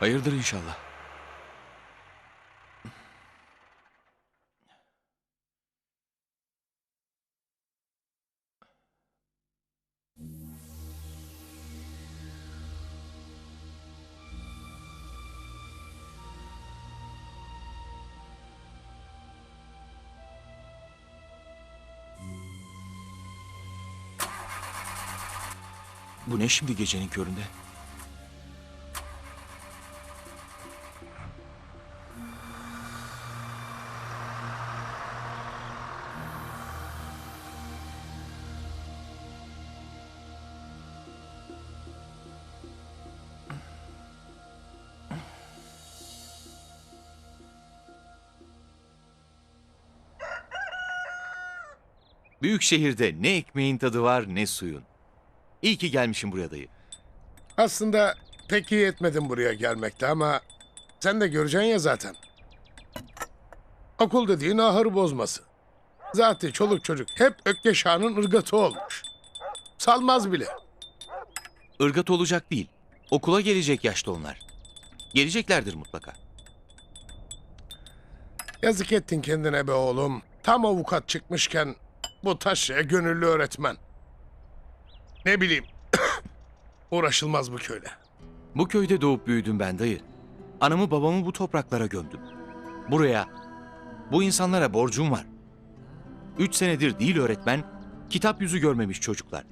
Hayırdır inşallah. Bu ne şimdi gecenin köründe? Büyük şehirde ne ekmeğin tadı var ne suyun. İyi ki gelmişim buraya dayı. Aslında pek iyi etmedim buraya gelmekte ama sen de göreceksin ya zaten. Okul dediğin ahır bozması. Zaten çoluk çocuk hep Ökkeş Ağa'nın ırgatı olmuş. Salmaz bile. Irgat olacak değil. Okula gelecek yaşta onlar. Geleceklerdir mutlaka. Yazık ettin kendine be oğlum. Tam avukat çıkmışken bu taşraya gönüllü öğretmen. Ne bileyim. Uğraşılmaz bu köyle. Bu köyde doğup büyüdüm ben dayı. Anamı babamı bu topraklara gömdüm. Buraya, bu insanlara borcum var. Üç senedir değil öğretmen, kitap yüzü görmemiş çocuklar.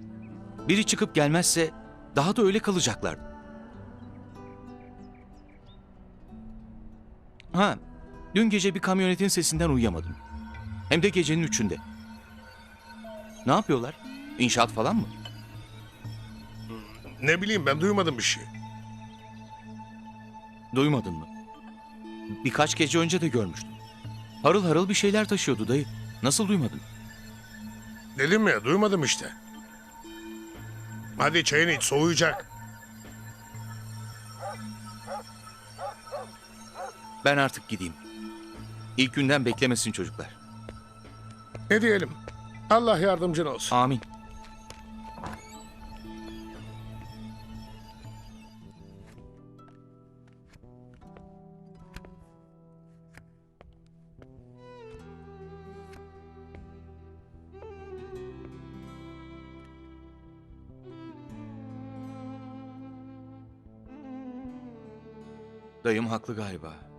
Biri çıkıp gelmezse daha da öyle kalacaklardı. Ha, dün gece bir kamyonetin sesinden uyuyamadım. Hem de gecenin üçünde. Ne yapıyorlar? İnşaat falan mı? Ne bileyim ben duymadım bir şey. Duymadın mı? Birkaç gece önce de görmüştüm. Harıl harıl bir şeyler taşıyordu dayı. Nasıl duymadın? Dedim ya duymadım işte. Hadi çayını iç soğuyacak. Ben artık gideyim. İlk günden beklemesin çocuklar. Ne diyelim? Allah yardımcın olsun. Amin. Dayım haklı galiba.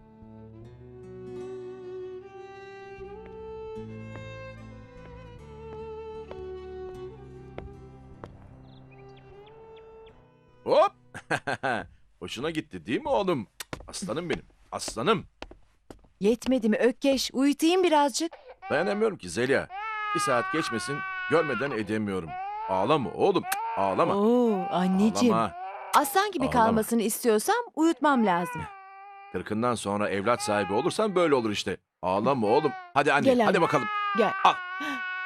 Hoşuna gitti değil mi oğlum? Aslanım benim. Aslanım. Yetmedi mi Ökkeş? Uyutayım birazcık. Dayanamıyorum ki Zeliha. Bir saat geçmesin görmeden edemiyorum. Ağlama oğlum. Ağlama. Oo anneciğim. Ağlama. Aslan gibi Ağlama. kalmasını istiyorsam uyutmam lazım. Kırkından sonra evlat sahibi olursan böyle olur işte. Ağlama oğlum. Hadi anne Gel hadi anne. bakalım. Gel. Al.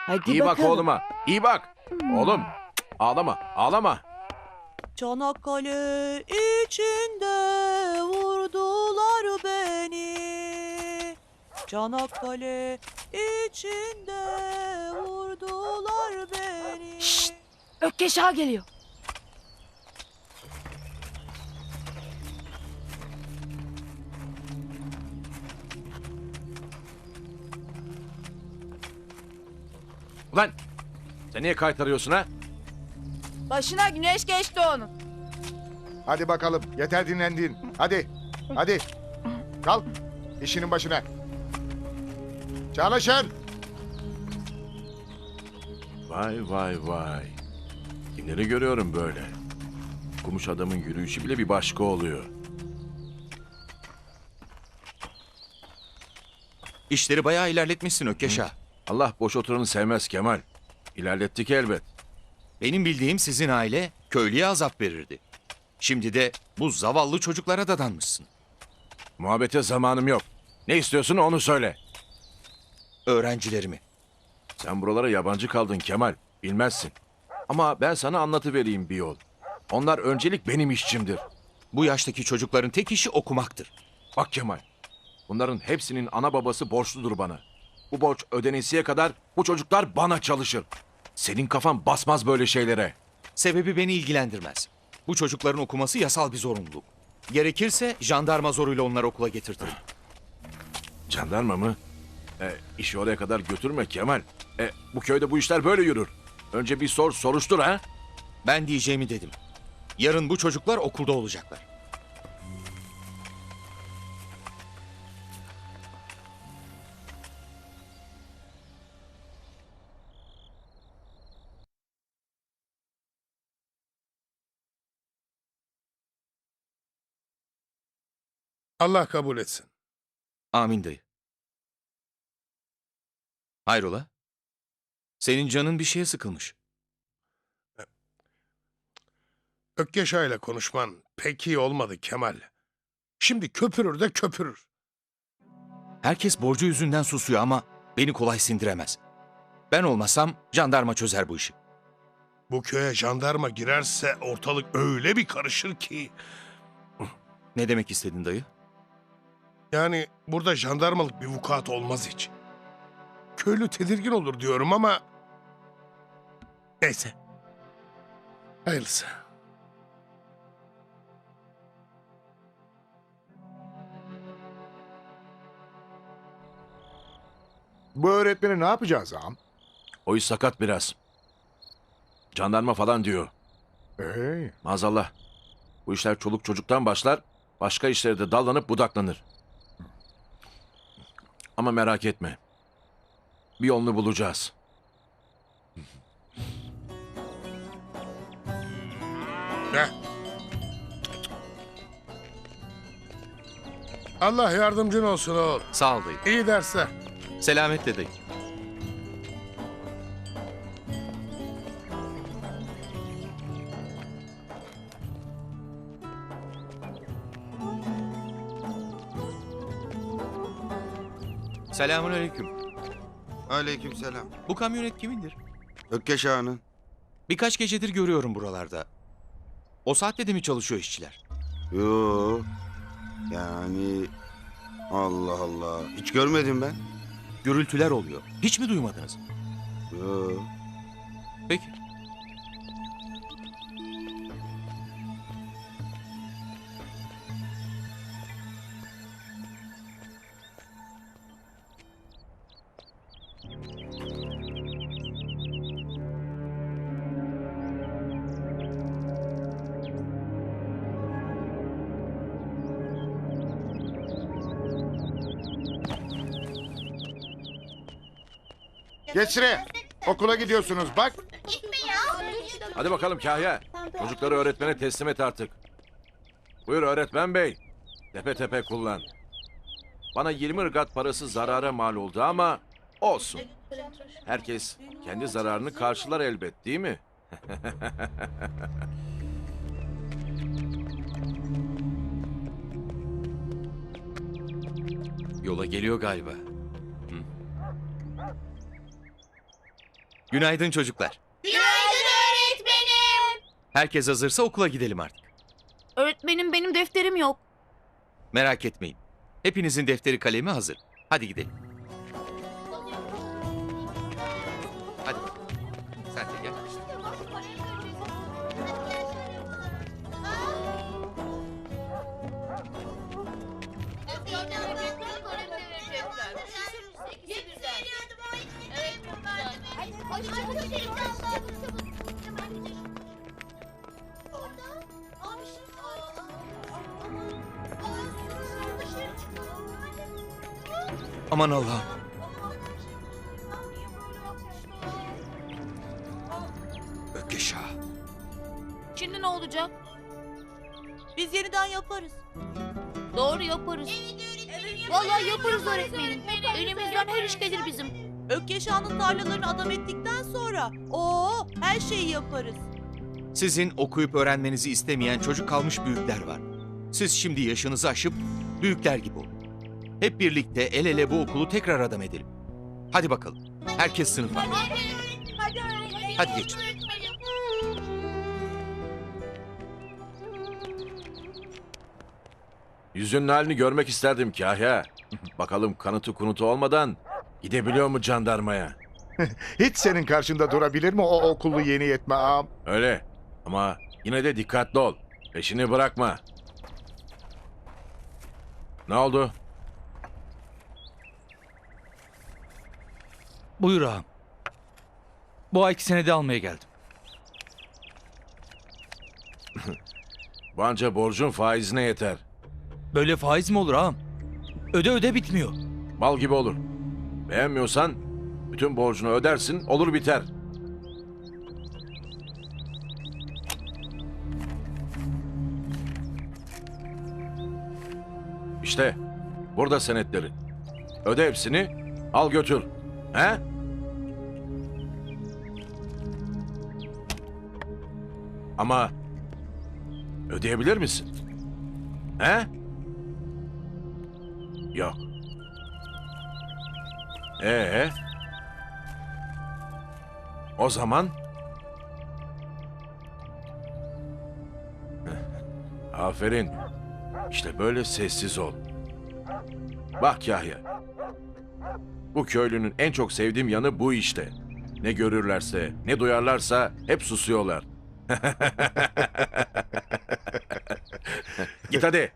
Hadi İyi bak bakalım. oğluma. İyi bak. Oğlum. Ağlama. Ağlama. Çanakkale içinde vurdular beni. Çanakkale içinde vurdular beni. Şşt! Ökkeş ağa geliyor. Ulan. Sen niye kaytarıyorsun ha? Başına güneş geçti onun. Hadi bakalım yeter dinlendin. Hadi. Hadi. Kalk. işinin başına. Çalışın. Vay vay vay. Kimleri görüyorum böyle. Okumuş adamın yürüyüşü bile bir başka oluyor. İşleri bayağı ilerletmişsin Ökkeş ağa. Allah boş oturanı sevmez Kemal. İlerlettik elbet. Benim bildiğim sizin aile köylüye azap verirdi. Şimdi de bu zavallı çocuklara dadanmışsın. Muhabbete zamanım yok. Ne istiyorsun onu söyle. Öğrencilerimi. Sen buralara yabancı kaldın Kemal. Bilmezsin. Ama ben sana anlatıvereyim bir yol. Onlar öncelik benim işçimdir. Bu yaştaki çocukların tek işi okumaktır. Bak Kemal. Bunların hepsinin ana babası borçludur bana. Bu borç ödenesiye kadar bu çocuklar bana çalışır. Senin kafan basmaz böyle şeylere. Sebebi beni ilgilendirmez. Bu çocukların okuması yasal bir zorunluluk. Gerekirse jandarma zoruyla onları okula getirtirim. Jandarma mı? E, işi oraya kadar götürme Kemal. E, bu köyde bu işler böyle yürür. Önce bir sor soruştur ha. Ben diyeceğimi dedim. Yarın bu çocuklar okulda olacaklar. Allah kabul etsin. Amin dayı. Hayrola? Senin canın bir şeye sıkılmış. Ökkeşa ile konuşman pek iyi olmadı Kemal. Şimdi köpürür de köpürür. Herkes borcu yüzünden susuyor ama beni kolay sindiremez. Ben olmasam jandarma çözer bu işi. Bu köye jandarma girerse ortalık öyle bir karışır ki... Ne demek istedin dayı? Yani burada jandarmalık bir vukuat olmaz hiç. Köylü tedirgin olur diyorum ama... Neyse. Hayırlısı. Bu öğretmeni ne yapacağız ağam? O iş sakat biraz. Jandarma falan diyor. Hey, Maazallah. Bu işler çoluk çocuktan başlar, başka işlere de dallanıp budaklanır. Ama merak etme. Bir yolunu bulacağız. Allah yardımcın olsun oğul. Sağ ol dayı. İyi dersler. Selametle dayı. Selamun aleyküm. Aleykümselam. Bu kamyonet kimindir? Ökkeş Ağa'nın. Birkaç gecedir görüyorum buralarda. O saatte de mi çalışıyor işçiler? Yo. Yani Allah Allah. Hiç görmedim ben. Gürültüler oluyor. Hiç mi duymadınız? Yo. Peki. Geç şuraya. Okula gidiyorsunuz bak. Hadi bakalım Kahya. Çocukları öğretmene teslim et artık. Buyur öğretmen bey. Tepe tepe kullan. Bana 20 ırgat parası zarara mal oldu ama olsun. Herkes kendi zararını karşılar elbet değil mi? Yola geliyor galiba. Günaydın çocuklar. Günaydın öğretmenim. Herkes hazırsa okula gidelim artık. Öğretmenim benim defterim yok. Merak etmeyin. Hepinizin defteri kalemi hazır. Hadi gidelim. Aman Allah'ım. Ökeş ağa. Şimdi ne olacak? Biz yeniden yaparız. Doğru yaparız. Vallahi yaparız öğretmenim. Elimizden her iş gelir bizim. Ökkeş Ağa'nın tarlalarını adam ettikten sonra o her şeyi yaparız. Sizin okuyup öğrenmenizi istemeyen çocuk kalmış büyükler var. Siz şimdi yaşınızı aşıp büyükler gibi olun. Hep birlikte el ele bu okulu tekrar adam edelim. Hadi bakalım. Herkes sınıfa. Hadi geç. Yüzünün halini görmek isterdim Kahya. Bakalım kanıtı kunutu olmadan gidebiliyor mu jandarmaya? Hiç senin karşında durabilir mi o okulu yeni yetme ağam? Öyle. Ama yine de dikkatli ol. Peşini bırakma. Ne oldu? Buyur ağam. Bu ayki senedi almaya geldim. Bu anca borcun faizine yeter. Böyle faiz mi olur ağam? Öde öde bitmiyor. Mal gibi olur. Beğenmiyorsan bütün borcunu ödersin olur biter. İşte burada senetleri. Öde hepsini al götür. He? Ama ödeyebilir misin? He? Yok. Ee? O zaman Aferin. İşte böyle sessiz ol. Bak Yahya. Bu köylünün en çok sevdiğim yanı bu işte. Ne görürlerse, ne duyarlarsa hep susuyorlar. Git hadi.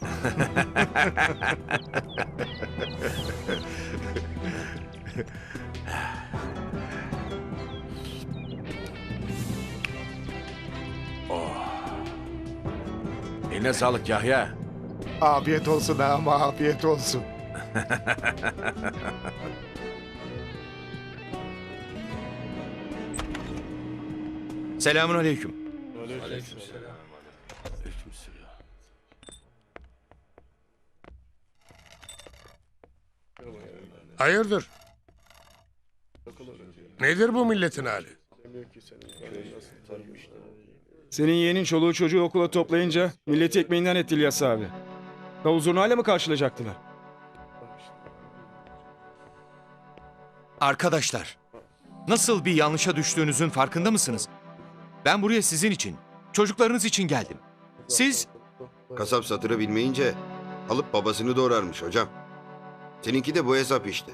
Eline sağlık Yahya. Afiyet olsun ağam afiyet olsun. Selamun aleyküm. Hayırdır? Nedir bu milletin hali? Senin yeğenin çoluğu çocuğu okula toplayınca milleti ekmeğinden etti İlyas abi. Davul zurnayla mı karşılayacaktılar? Arkadaşlar, nasıl bir yanlışa düştüğünüzün farkında mısınız? Ben buraya sizin için, çocuklarınız için geldim. Siz Kasap satırı bilmeyince alıp babasını doğrarmış hocam. Seninki de bu hesap işte.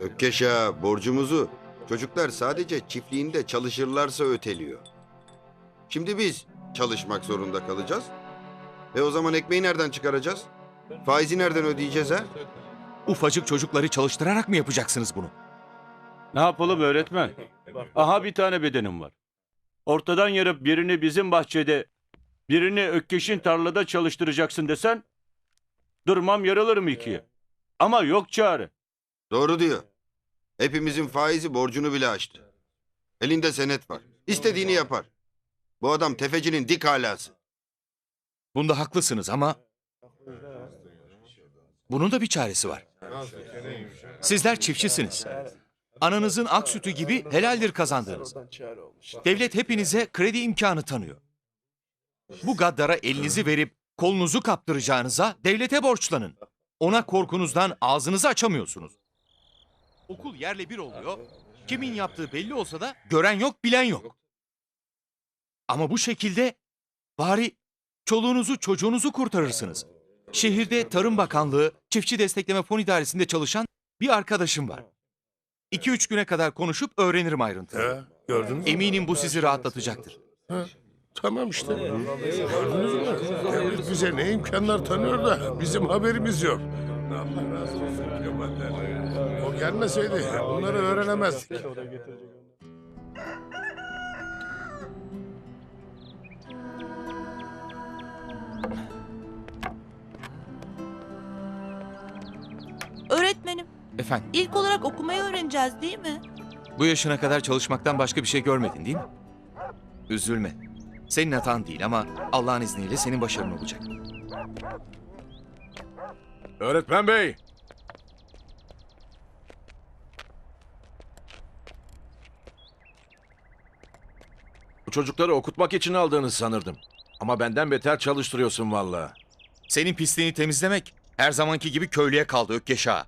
Ökkeş ağa, borcumuzu çocuklar sadece çiftliğinde çalışırlarsa öteliyor. Şimdi biz çalışmak zorunda kalacağız. Ve o zaman ekmeği nereden çıkaracağız? Faizi nereden ödeyeceğiz ha? ufacık çocukları çalıştırarak mı yapacaksınız bunu? Ne yapalım öğretmen? Aha bir tane bedenim var. Ortadan yarıp birini bizim bahçede, birini Ökkeş'in tarlada çalıştıracaksın desen, durmam yarılırım ikiye. Ama yok çare. Doğru diyor. Hepimizin faizi borcunu bile aştı. Elinde senet var. İstediğini yapar. Bu adam tefecinin dik alası. Bunda haklısınız ama bunun da bir çaresi var. Sizler çiftçisiniz. Ananızın ak sütü gibi helaldir kazandığınız. Devlet hepinize kredi imkanı tanıyor. Bu gaddara elinizi verip kolunuzu kaptıracağınıza devlete borçlanın. Ona korkunuzdan ağzınızı açamıyorsunuz. Okul yerle bir oluyor. Kimin yaptığı belli olsa da gören yok, bilen yok. Ama bu şekilde bari çoluğunuzu, çocuğunuzu kurtarırsınız. Şehirde Tarım Bakanlığı Çiftçi Destekleme Fon İdaresi'nde çalışan bir arkadaşım var. 2-3 güne kadar konuşup öğrenirim ayrıntıları. He, gördün mü? Eminim bu sizi rahatlatacaktır. Tamam işte. Gördünüz mü? Devlet bize ne imkanlar tanıyor da bizim haberimiz yok. Allah razı olsun Kemal'den. O gelmeseydi bunları öğrenemezdik. Öğretmenim, Efendim, ilk olarak okumayı öğreneceğiz değil mi? bu yaşına kadar çalışmaktan başka bir şey görmedin değil mi? Üzülme. Senin hatan değil ama Allah'ın izniyle senin başarın olacak. Öğretmen bey. Bu çocukları okutmak için aldığını sanırdım. Ama benden beter çalıştırıyorsun vallahi. Senin pisliğini temizlemek her zamanki gibi köylüye kaldı Ökkeş ağa.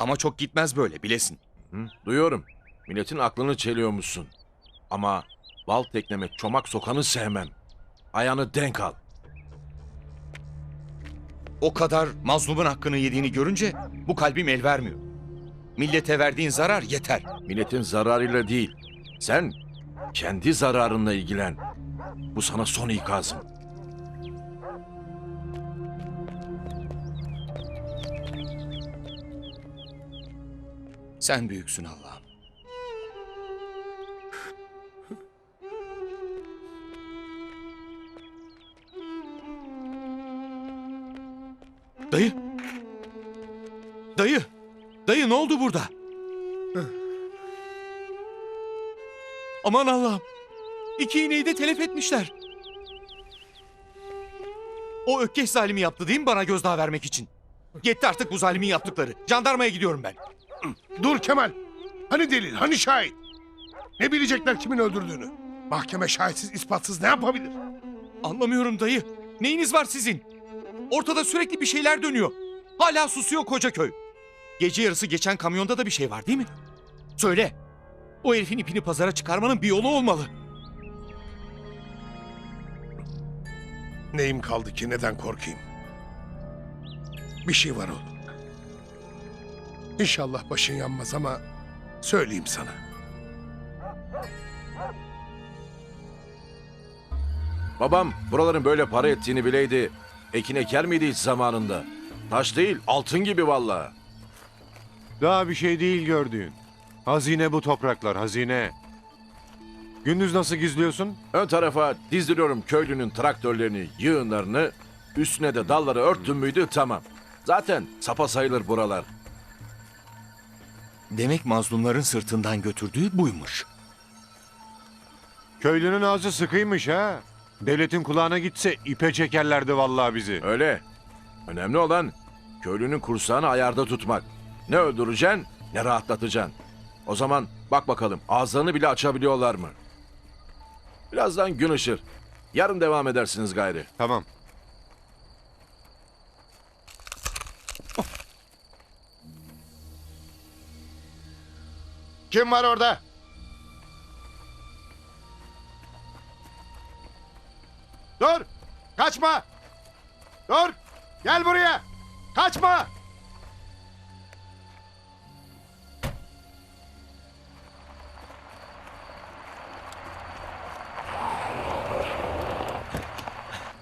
Ama çok gitmez böyle bilesin. Hı? Duyuyorum. Milletin aklını çeliyormuşsun. Ama bal tekneme çomak sokanı sevmem. Ayağını denk al. O kadar mazlumun hakkını yediğini görünce bu kalbim el vermiyor. Millete verdiğin zarar yeter. Milletin zararıyla değil. Sen kendi zararınla ilgilen. Bu sana son ikazım. Sen büyüksün Allah'ım. Dayı. Dayı. Dayı ne oldu burada? Aman Allah'ım. İki iğneyi de telef etmişler. O ökkeş zalimi yaptı değil mi bana gözdağı vermek için? Yetti artık bu zalimin yaptıkları. Jandarmaya gidiyorum ben. Dur Kemal. Hani delil, hani şahit? Ne bilecekler kimin öldürdüğünü? Mahkeme şahitsiz, ispatsız ne yapabilir? Anlamıyorum dayı. Neyiniz var sizin? Ortada sürekli bir şeyler dönüyor. Hala susuyor koca köy. Gece yarısı geçen kamyonda da bir şey var değil mi? Söyle. O herifin ipini pazara çıkarmanın bir yolu olmalı. Neyim kaldı ki neden korkayım? Bir şey var oğlum. İnşallah başın yanmaz ama söyleyeyim sana. Babam buraların böyle para ettiğini bileydi. Ekin eker miydi hiç zamanında? Taş değil, altın gibi vallahi. Daha bir şey değil gördüğün. Hazine bu topraklar, hazine. Gündüz nasıl gizliyorsun? Ön tarafa dizdiriyorum köylünün traktörlerini, yığınlarını. Üstüne de dalları örttüm müydü tamam. Zaten sapa sayılır buralar. Demek mazlumların sırtından götürdüğü buymuş. Köylünün ağzı sıkıymış ha. Devletin kulağına gitse ipe çekerlerdi vallahi bizi. Öyle. Önemli olan köylünün kursağını ayarda tutmak. Ne öldüreceksin ne rahatlatacaksın. O zaman bak bakalım ağızlarını bile açabiliyorlar mı? Birazdan gün ışır. Yarın devam edersiniz gayri. Tamam. Kim var orada? Dur! Kaçma! Dur! Gel buraya! Kaçma!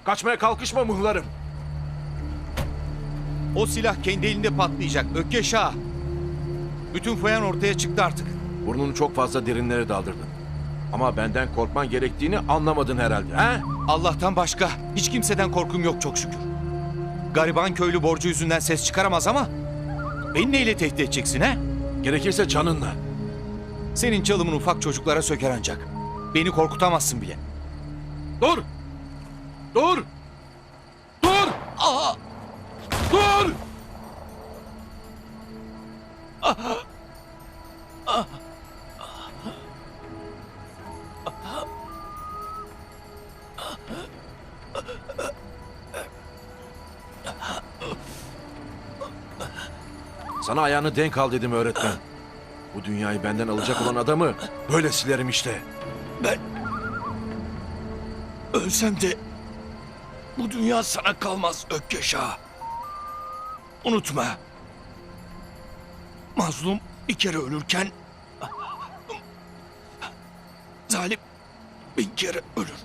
Kaçmaya kalkışma mıhlarım. O silah kendi elinde patlayacak. Ökkeş ağa. Bütün foyan ortaya çıktı artık. Burnunu çok fazla derinlere daldırdın. Ama benden korkman gerektiğini anlamadın herhalde. He? Allah'tan başka hiç kimseden korkum yok çok şükür. Gariban köylü borcu yüzünden ses çıkaramaz ama beni neyle tehdit edeceksin he? Gerekirse canınla. Senin çalımın ufak çocuklara söker ancak. Beni korkutamazsın bile. Dur! Dur! Dur! Aa! Dur! Sana ayağını denk al dedim öğretmen. Bu dünyayı benden alacak olan adamı böyle silerim işte. Ölsem de bu dünya sana kalmaz Ökkeş ağa. Unutma. Mazlum bir kere ölürken zalim bin kere ölür.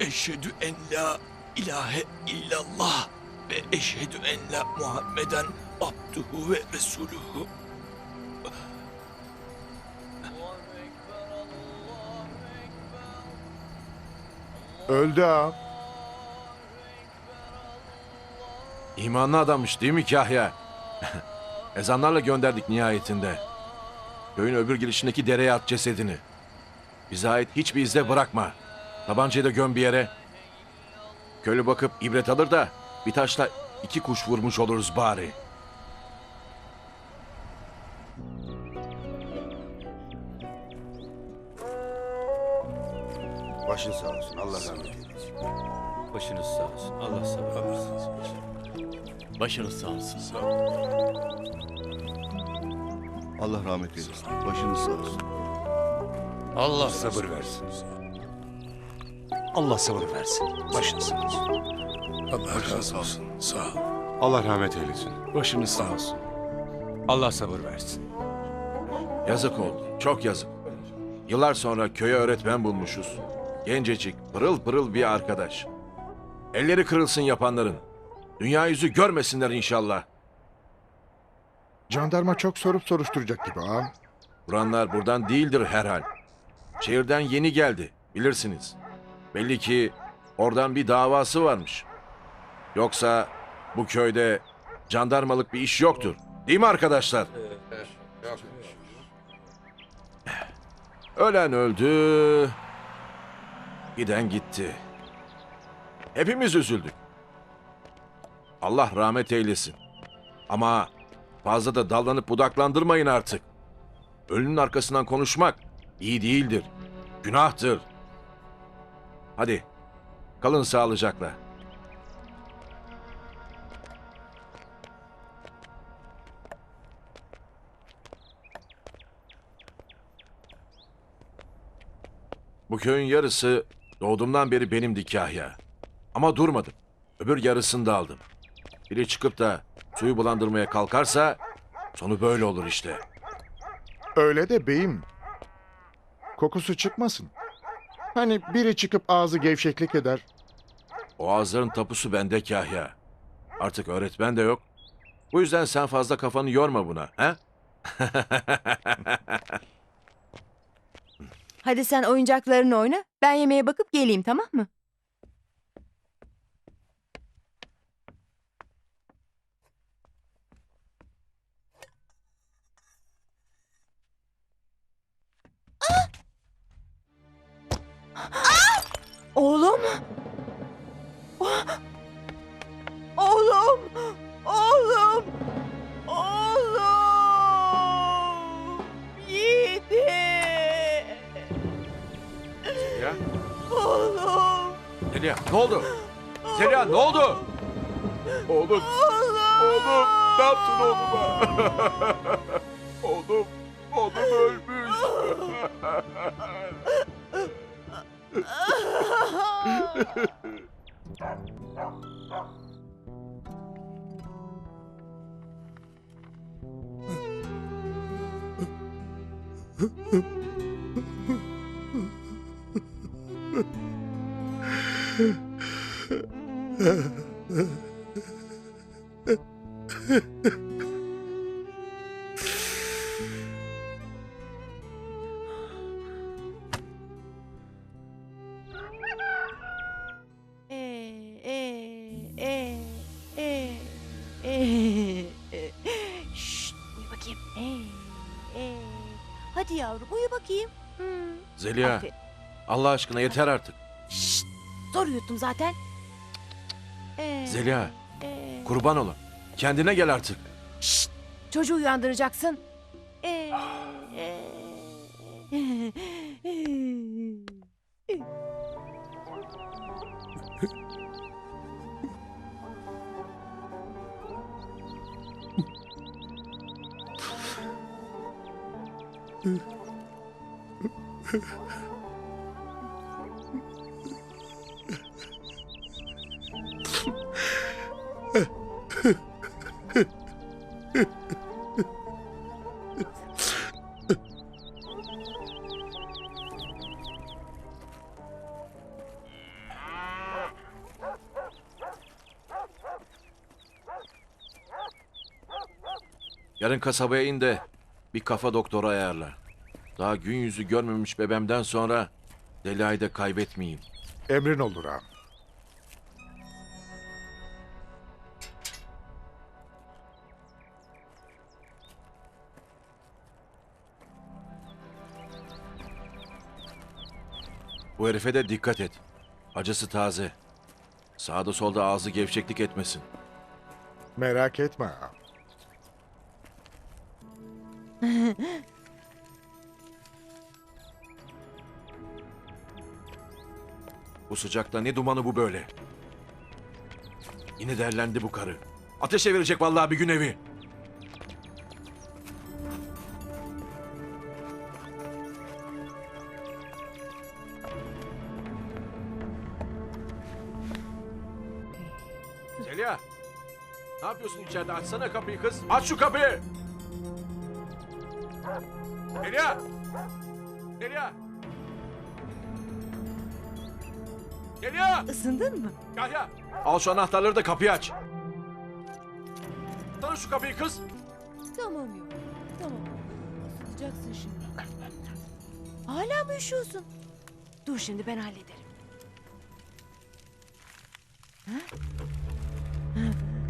Eşhedü en la ilahe illallah ve eşhedü en la Muhammeden abduhu ve resuluhu. Öldü ha. İmanlı adammış değil mi Kahya? Ezanlarla gönderdik nihayetinde. Köyün öbür girişindeki dereye at cesedini. Bize ait hiçbir izde bırakma. Tabancayı da göm bir yere. Köylü bakıp ibret alır da bir taşla iki kuş vurmuş oluruz bari. Başın sağ olsun. Allah rahmet eylesin. Başınız sağ olsun. Allah sabır versin. Başınız sağ olsun. Allah rahmet eylesin. Başınız sağ olsun. Allah sabır versin. Allah sabır versin. Başınız sağ olsun. Allah razı olsun. Sağ ol. Allah rahmet eylesin. Başınız sağ olsun. Allah sabır versin. Yazık oldu. Çok yazık. Yıllar sonra köye öğretmen bulmuşuz. Gencecik, pırıl pırıl bir arkadaş. Elleri kırılsın yapanların. Dünya yüzü görmesinler inşallah. Jandarma çok sorup soruşturacak gibi ağam. Vuranlar buradan değildir herhal. Şehirden yeni geldi, bilirsiniz. Belli ki oradan bir davası varmış. Yoksa bu köyde jandarmalık bir iş yoktur. Değil mi arkadaşlar? Ölen öldü. Giden gitti. Hepimiz üzüldük. Allah rahmet eylesin. Ama fazla da dallanıp budaklandırmayın artık. Ölünün arkasından konuşmak iyi değildir. Günahtır. Hadi kalın sağlıcakla. Bu köyün yarısı doğduğumdan beri benimdi Kahya. Ama durmadım. Öbür yarısını da aldım. Biri çıkıp da suyu bulandırmaya kalkarsa sonu böyle olur işte. Öyle de beyim. Kokusu çıkmasın. Hani biri çıkıp ağzı gevşeklik eder. O ağızların tapusu bende Kahya. Artık öğretmen de yok. Bu yüzden sen fazla kafanı yorma buna. He? Hadi sen oyuncaklarını oyna. Ben yemeğe bakıp geleyim tamam mı? Oğlum. Oğlum. Oğlum. Oğlum. Oğlum. Zeliha ne oldu? Zeliha ne oldu? Oğlum. Oğlum. Ne yaptın oğluma? oğlum. Oğlum ölmüş. Ee, ee, ee, ee, ee. Şşt, uyu bakayım. Ee, ee. Hadi yavrum uyu bakayım. Hmm. Zeliha Aferin. Allah aşkına yeter artık. Şşt, zor uyuttum zaten. Ee, Zeliha ee, kurban olun. Kendine gel artık. Şşt, çocuğu uyandıracaksın. ee, ee, ee. Yarın kasabaya in de bir kafa doktoru ayarla. Daha gün yüzü görmemiş bebemden sonra Dela'yı da kaybetmeyeyim. Emrin olur ağam. Bu herife de dikkat et. Acısı taze. Sağda solda ağzı gevşeklik etmesin. Merak etme ağam. Bu sıcakta ne dumanı bu böyle? Yine derlendi bu karı. Ateşe verecek vallahi bir gün evi. Zeliha! Ne yapıyorsun içeride? Açsana kapıyı kız. Aç şu kapıyı! Zeliha! Zeliha! Zeliha! Isındın mı? Yahya! Al şu anahtarları da kapıyı aç. Sana şu kapıyı kız. Tamam yok. Tamam. Isıtacaksın şimdi. Hala mı üşüyorsun? Dur şimdi ben hallederim.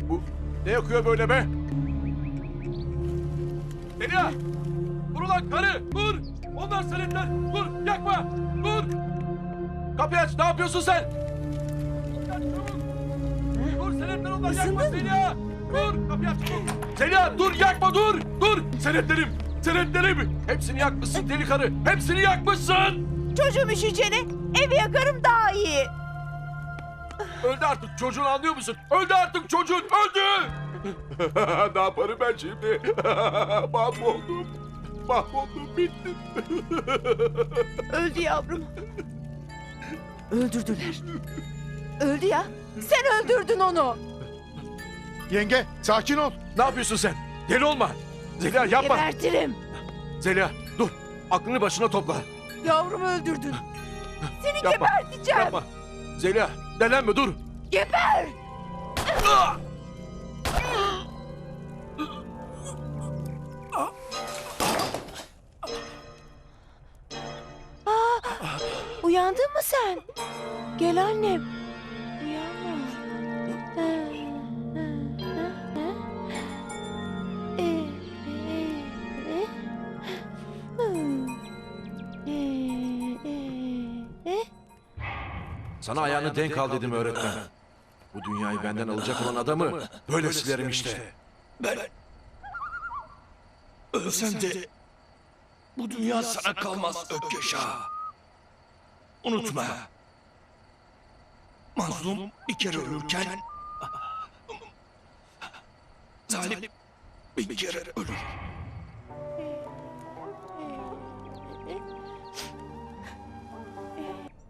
Bu ne yakıyor böyle be? Zeliha! Dur ulan karı! Dur! Onlar senetler! Dur! Yakma! Dur! Kapıyı aç! Ne yapıyorsun sen? Dur senetler onlar yakma? Zeliha! Dur! Kapıyı aç çabuk! Zeliha dur yakma dur! Dur! Senetlerim! Senetlerim! Hepsini yakmışsın deli karı! Hepsini yakmışsın! Çocuğum üşüyeceğine evi yakarım daha iyi. Öldü artık çocuğun anlıyor musun? Öldü artık çocuğun öldü! ne yaparım ben şimdi? Mahvoldum. Mahvoldum bittim. Öldü yavrum. Öldürdüler. Öldü ya. Sen öldürdün onu. Yenge sakin ol. Ne yapıyorsun sen? Deli olma. Zeliha yapma. Gebertirim. Zeliha dur. Aklını başına topla. Yavrumu öldürdün. Seni Yapma. geberteceğim. Yapma. Zeliha delenme dur. Geber. Uyandın mı sen? Gel annem. Uyanma. Sana ayağını denk al dedim öğretmen. Bu dünyayı benden alacak olan adamı böyle silerim işte. Ölsem de bu dünya sana kalmaz Ökkeş ağa. Unutma. Mazlum bir kere ölürken zalim bir kere ölür.